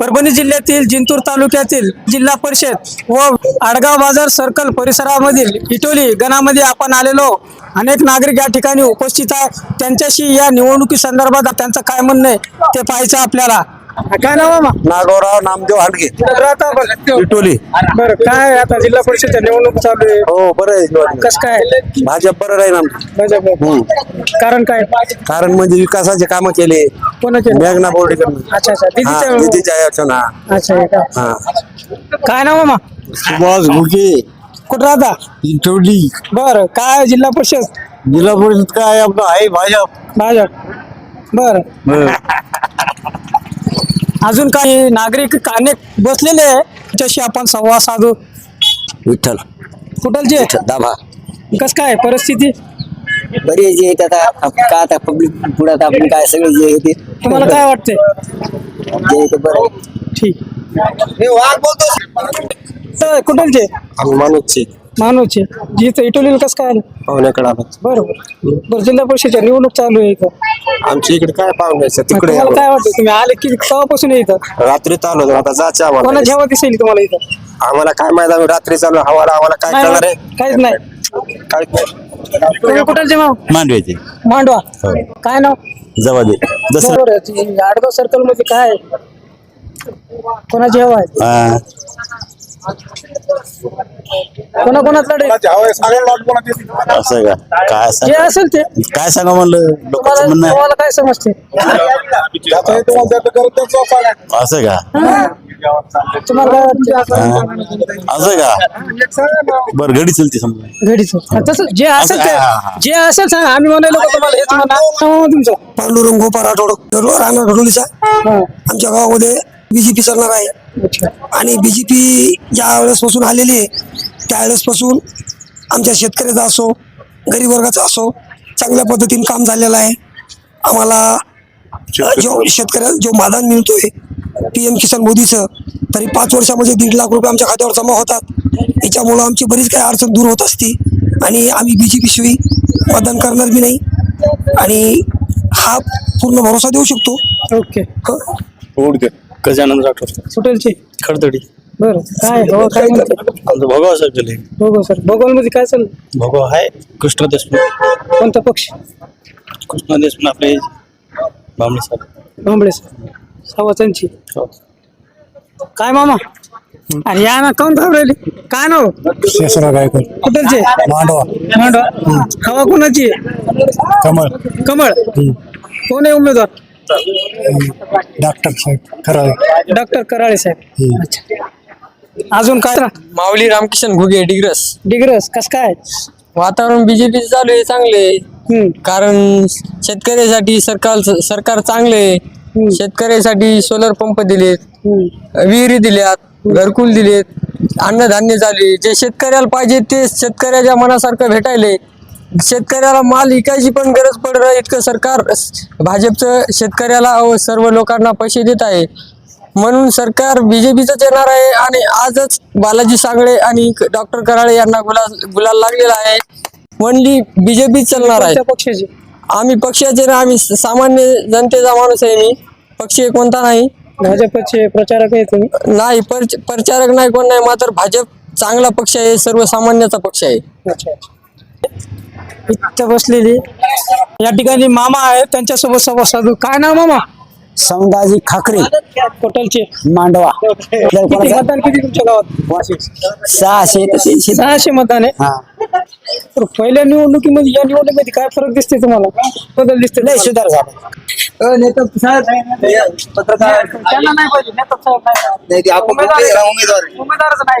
परभणी जिल्ह्यातील जिंतूर तालुक्यातील जिल्हा परिषद व आडगाव बाजार सर्कल परिसरामधील इटोली गणामध्ये आपण आलेलो. अनेक नागरिक या ठिकाणी उपस्थित आहे त्यांच्याशी या निवडणुकी संदर्भात त्यांचं काय म्हणणं आहे ते पाहायचं आपल्याला. काय नाव मामा नागोराव नामदेव हांडगे. राहता? इटोली बरं काय आता जिल्हा परिषदच्या निवडणूक चालू आहे? हो बरं आहे कस काय? भाजप बरं राहील आमचं. भाजप. कारण काय? कारण म्हणजे विकासाचे कामं केले. कोणाचे? मेघना बोर्डीकडनं. अच्छा अच्छा हा दिदीच्या निधीच्या याच्या ना अच्छा हे का? हा. काय नाव मामा सुभाष घुगे. कुठं राहता? इटोली बर काय जिल्हा परिषद? जिल्हा परिषद काय आपलं? आहे भाजप. भाजप. बर. अजून काही नागरिक अनेक बसलेले आहे. त्याच्याशी आपण संवाद साधू. विठ्ठल. कुठलचे? दाभा. कस काय परिस्थिती? बरी जे येत आता आप- का आता पब्लिक पुढे आता आपण काय सगळे जे येते तुम्हाला काय वाटते जे येते बरं ठीक. तर कुठलचे? माणूसचे मानवचे. जी इथं इटोलीला कसं काय आलं? पाहुण्याकडे आलो. बरोबर. बरं जिल्हा परिषदच्या निवडणूक चालू आहे इथं. आमच्या इकडे काय पाहुण्याचं तिकडे तुम्हाला काय वाटतं? तुम्ही आले की केव्हापासून आहे इथं? रात्रीत आलो आता जायचं कोणा आम्हाला. जेव्हा दिसेल तुम्हाला इथं? आम्हाला काय माहीत आम्ही रात्री चालू हवाला आम्हाला काय नाही, कळणार आहे? काहीच नाही. तुम्ही कुठलचे माव मांडव्याचे. मांडवा. काय नाव? जवा दे जसं बरोबर आहे. आडगाव सर्कलमध्ये काय आहे? कोणाची हवा आहे? हा, कोणा कोणात लढे असं का? काय जे सांग असेल ते. काय सांगा म्हणलं? तुम्हाला लोकांचं म्हणणं आहे. तुम्हाला काय समजते? असं का? तुम्हाला काय वाटते? हा. असं का? बर घडी चलते समजा. घडीच तसं जे असेल ते हा, हा, हा. जे असेल सांगा. आम्ही म्हणालो का तुम्हाला? हेच म्हणा. नाव तुमचं. पांडुरंग गोपाळ राठोड. घडोलीचा हा. आमच्या गावामध्ये बीजेपी चालणार आहे. आणि बीजेपी ज्या वेळेसपासून आलेली आहे त्यावेळेसपासून आमच्या शेतकऱ्याचा असो गरीब वर्गाचा असो चांगल्या पद्धतीने काम झालेलं आहे. आम्हाला जो शेतकऱ्याला जो मानधन मिळतोय पी एम किसान मोदीचं तरी पाच वर्षामध्ये दीड लाख रुपये आमच्या खात्यावर जमा होतात. याच्यामुळं आमची बरीच काही अडचण दूर होत असते. आणि आम्ही बी जे पी शिवाय मतदान करणार बी नाही. आणि हा पूर्ण भरोसा देऊ शकतो. ओके हं. गजानन राठोड. सुटेलची खडतडी. बरं काय हो काय म्हणते? आमचं भोगाव साहेब गेले हो हो सरमध्ये काय चाललं? भोगाव आहे. कृष्ण देशमुख. कोणता पक्ष? कृष्ण देशमुख आपले बामणे साहेब. भांबळे सर सवाचांची हो. काय मामा? आणि या ना काऊन घाबरली काय नाव? शेषराव गायकवाड. कुठलचे? मांडवा. मांडवा. हवा कोणाची? आहे? कमळ. कमळ कोण आहे उमेदवार? डॉक्टर साहेब करावे डॉक्टर कराळे साहेब. अच्छा. अजून काय? माऊली रामकिशन घुगे डिग्रस. डिग्रस कस काय? वातावरण बीजेपी चालू आहे चांगले हम्म. कारण शेतकऱ्यासाठी सरकार सरकार चांगले आहे. शेतकऱ्यासाठी सोलर पंप दिलेत. हम्म. विहिरी दिल्यात घरकुल दिलेत. अन्नधान्य झाले जे शेतकऱ्याला पाहिजे ते शेतकऱ्याच्या मनासारखं भेटायले शेतकऱ्याला माल विकायची पण गरज पड रहा इतकं सरकार भाजपचं शेतकऱ्याला व सर्व लोकांना पैसे देत आहे. म्हणून सरकार बीजेपीचंच येणार आहे आणि आजच बालाजी सांगळे आणि डॉक्टर कराळे यांना गुलाल गुलाल लागलेला आहे. म्हणली बीजेपी चालणार आहे. पक्षाची? आम्ही पक्षाचे ना आम्ही सामान्य जनतेचा माणूस आहे मी. पक्ष कोणता नाही. भाजपचे प्रचारक आहे तुम्ही? नाही पर- प्रचारक नाही कोण नाही मात्र भाजप चांगला पक्ष आहे सर्वसामान्याचा पक्ष आहे. अच्छा. इथं बसलेली. या ठिकाणी मामा आहे त्यांच्यासोबत संवाद साधू. काय नाव मामा? समदाजी खाकरे. कोटलचे मांडवा. किती मतदान किती तुमच्या गावात? सहाशे ते तीनशे. सहाशे मतदान आहे? तर पहिल्या निवडणुकीमध्ये या निवडणुकीमध्ये काय फरक दिसते तुम्हाला? बदल दिसते तुम्हाला? सुधार झाला. नेता साहेब पत्रकार. त्यांना नाही पाहिजे. नेता साहेब नाही उमेदवार उमेदवारच नाही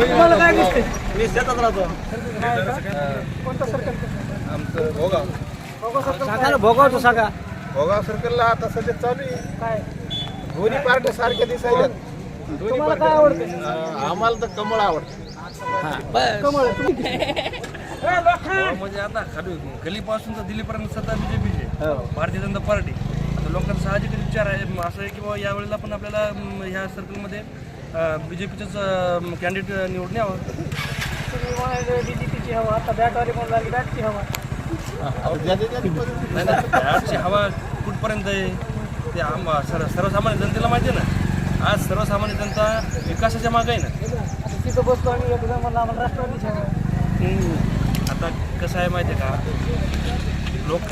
तुम्हाला काय दिसते कोणतं सरकार भोगवतो सगळा भोगाव सर्कलला आता सध्या चालू आहे. काय? दोन्ही पार्ट्या सारख्या दिसायला. दोन्ही तुम्हाला काय आवडते? आम्हाला तर कमळ आवडतं. म्हणजे आता खाली गलीपासून तर दिल्लीपर्यंत सध्या बीजेपीचे भारतीय जनता पार्टी. लोकांचा साहजिक विचार आहे. असं आहे की बाबा यावेळेला पण आपल्याला ह्या सर्कलमध्ये बीजेपीचंच कॅन्डिडेट निवडून यावं. बीजेपीची हवा आता बॅटवाली म्हणून लागली बॅटची हवा. नाही नाही बॅटची हवा कुठपर्यंत आहे? ते आम सर्व सर्वसामान्य जनतेला माहिती आहे ना. आज सर्वसामान्य जनता विकासाच्या मागे आहे ना. आता तिथं बसतो आणि म्हणलं आम्हाला हवा आता कसं आहे माहिती आहे का? लोक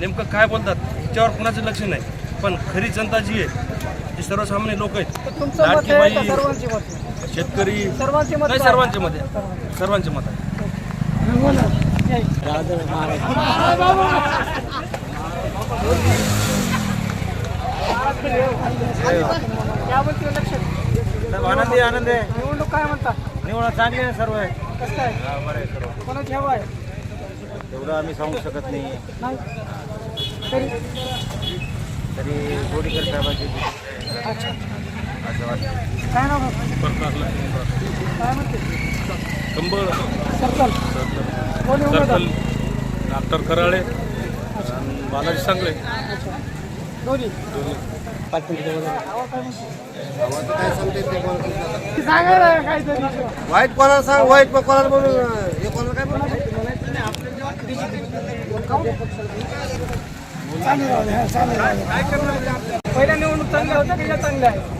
नेमकं काय बोलतात ह्याच्यावर कुणाचं लक्ष नाही. पण खरी जनता जी आहे जी सर्वसामान्य लोक आहेत तर तुमचं मत लाडकी आहे का बाई सर्वांची मत शेतकरी सर्वांची मत नाही? सर्वांचे मत आहे. सर्वांचे. मत आहे. यावरती लक्ष आनंदी आनंद आहे. निवडणूक काय म्हणता? निवडणूक चांगली आहे सर्व आहे. कसं बरं आहे सर्व. कोणाची हवा आहे? एवढं आम्ही सांगू शकत नाही. तरी तरी गोडीकर साहेबांची अच्छा. असं वाटतं. काय नाव काय म्हणते? कंबळ. सर्कल. कोणी उमेदवार डॉक्टर कराळे बालाजी सांगले दोन्ही? काहीतरी. वाईट कोणाला सांग वाईट कोणाला बोलू हे कोणाला काय बोलू? पहिल्या निवडणूक चांगल्या होत्या की या चांगल्या आहे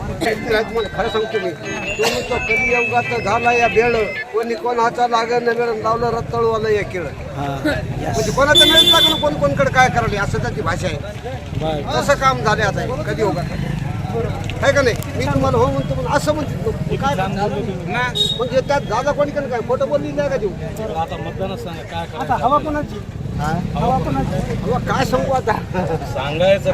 खरं सांगतो मी. तुम्ही तो कधी अवघात झाला या बेळ कोणी कोणाचा लागण नाही मॅडम लावलं रत्तळवाला या केळ. म्हणजे कोणाचं नाही लागलं कोण कोणकडे काय करावले असं त्याची भाषा आहे. तसं काम झाले आता. कधी होगा? आहे का नाही? मी तुम्हाला हो म्हणतो पण असं म्हणतो. काय म्हणजे त्यात दादा कोणी काय? खोटं बोलली नाही का देऊ? आता हवा कोणाची? हवा काय सांगू आता? सांगायचं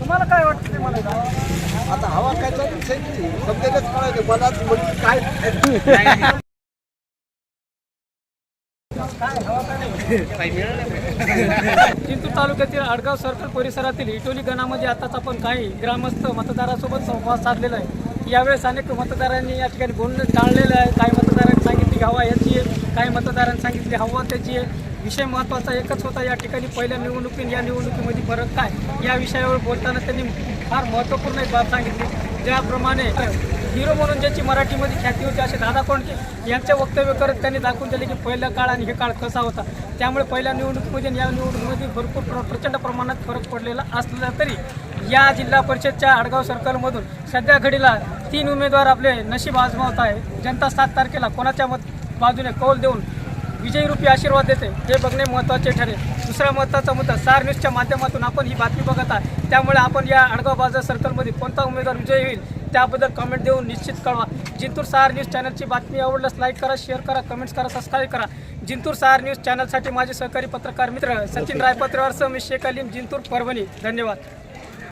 तुम्हाला काय वाटतं ते मला सांगा. आता हवा काय चालू सध्याच कळायचं मला म्हणजे काय? जिंतूर तालुक्यातील आडगाव सर्कल परिसरातील इटोली गणामध्ये आताच आपण काही ग्रामस्थ मतदारासोबत संवाद साधलेला आहे. यावेळेस अनेक मतदारांनी या ठिकाणी बोलणं टाळलेलं आहे. काही मतदारांनी सांगितली हवा याची आहे. काही मतदारांनी सांगितली हवा त्याची आहे. विषय महत्त्वाचा एकच होता या ठिकाणी पहिल्या निवडणुकीत या निवडणुकीमध्ये फरक काय? या विषयावर बोलताना त्यांनी फार महत्त्वपूर्ण एक बाब सांगितली. ज्याप्रमाणे हिरो म्हणून ज्याची मराठीमध्ये ख्याती होती असे दादा कोंडके यांचे वक्तव्य करत त्यांनी दाखवून दिले की पहिला काळ आणि हे काळ कसा होता. त्यामुळे पहिल्या निवडणुकीमध्ये या निवडणुकीमध्ये भरपूर प्र प्रचंड प्रमाणात फरक पडलेला असला तरी या जिल्हा परिषदच्या आडगाव सर्कलमधून सध्या घडीला तीन उमेदवार आपले नशीब आजमावत आहे. जनता सात तारखेला कोणाच्या मत बाजूने कौल देऊन विजयरूपी आशीर्वाद देते हे बघणे महत्त्वाचे ठरेल. दुसरा महत्त्वाचा मुद्दा सार न्यूजच्या माध्यमातून आपण ही बातमी बघत आहात. त्यामुळे आपण या आडगाव बाजार सर्कलमध्ये कोणता उमेदवार विजयी होईल त्याबद्दल कमेंट देऊन निश्चित कळवा. जिंतूर सहार न्यूज चॅनलची बातमी आवडल्यास लाईक करा शेअर करा कमेंट्स करा सबस्क्राईब करा. जिंतूर सहार न्यूज चॅनलसाठी माझे सहकारी पत्रकार मित्र सचिन रायपत्रेवारसह मी शेख अलीम जिंतूर परभणी. धन्यवाद.